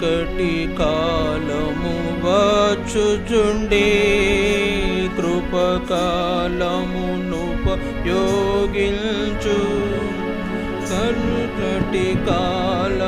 చీకటి కాలము వచ్చుచుండే. కృపకాలమునుపయోగించు కరుటటి కాల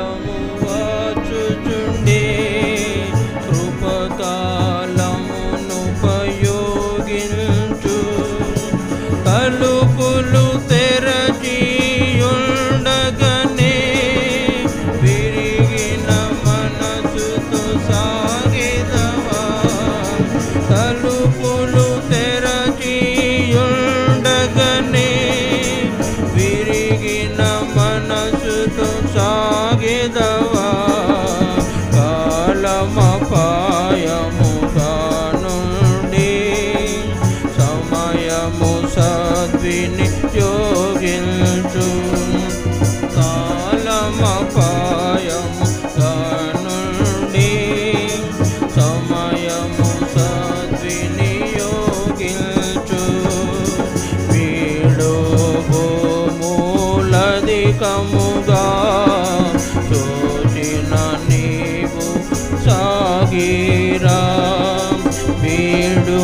రామ్. వీడు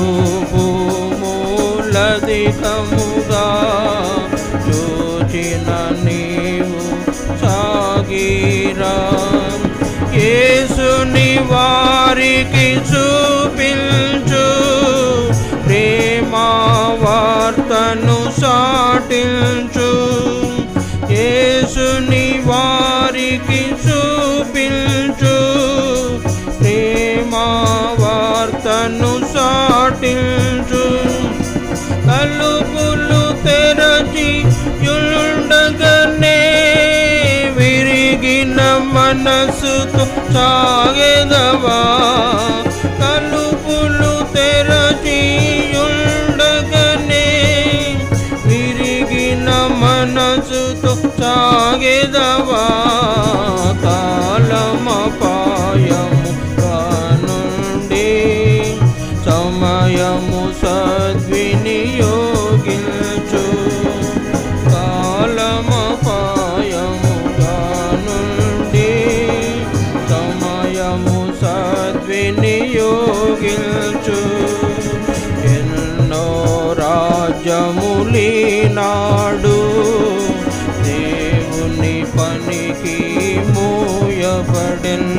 భూములధికముగా చూచిన నీవు సాగిరామ్ యేసుని వారికి చూపించు. ప్రేమ వార్తను సాటించు పాటించు తలుపులు తెరచి యులుండగనే విరిగిన మనసుతో సాగే భోగిల్చు ఎన్నో రాజ్యములీనాడు దేవుని పనికి మూయబడిన్.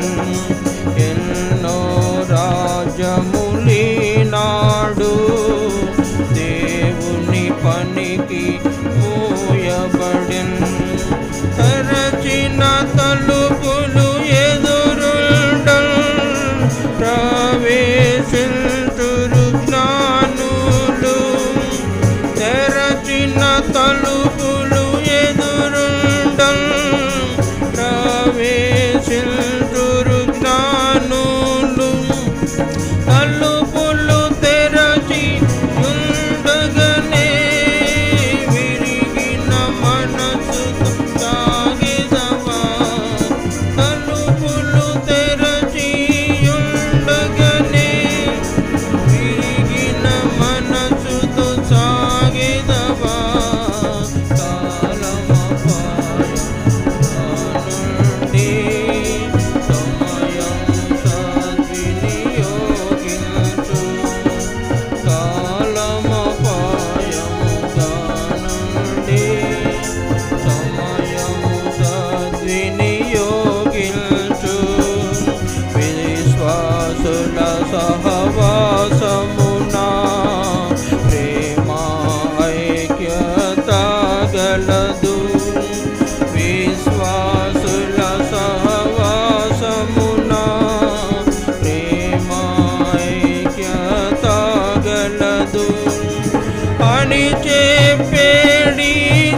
అని చెప్పేడి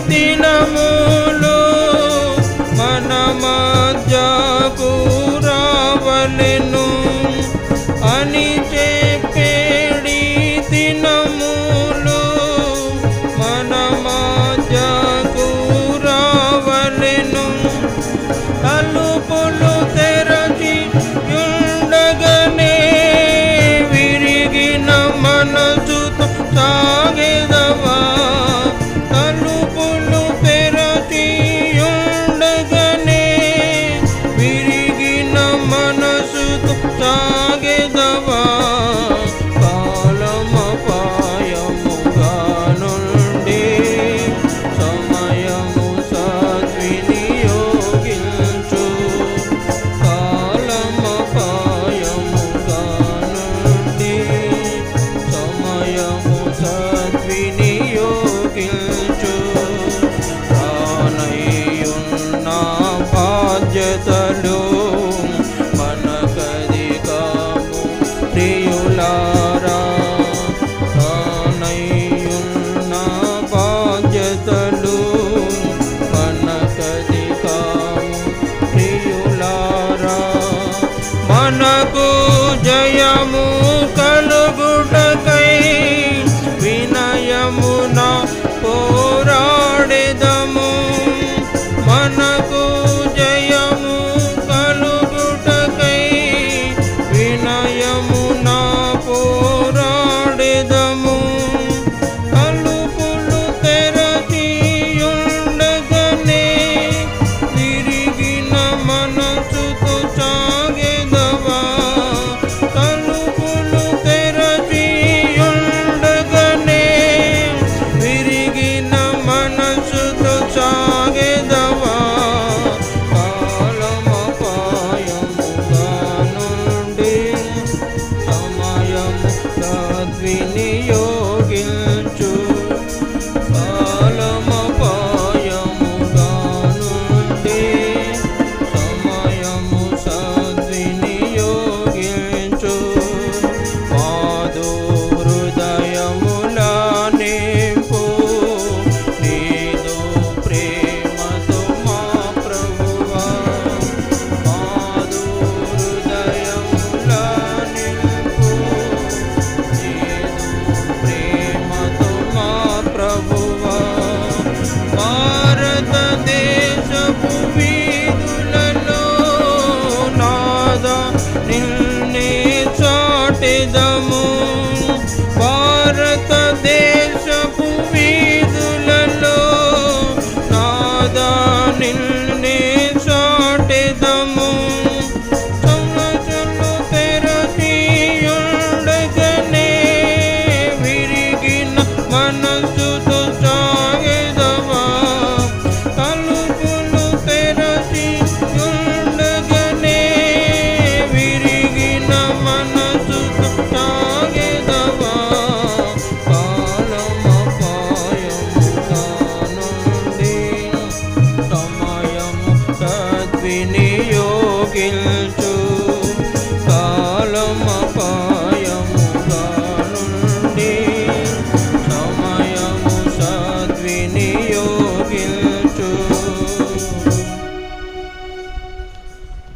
దినము.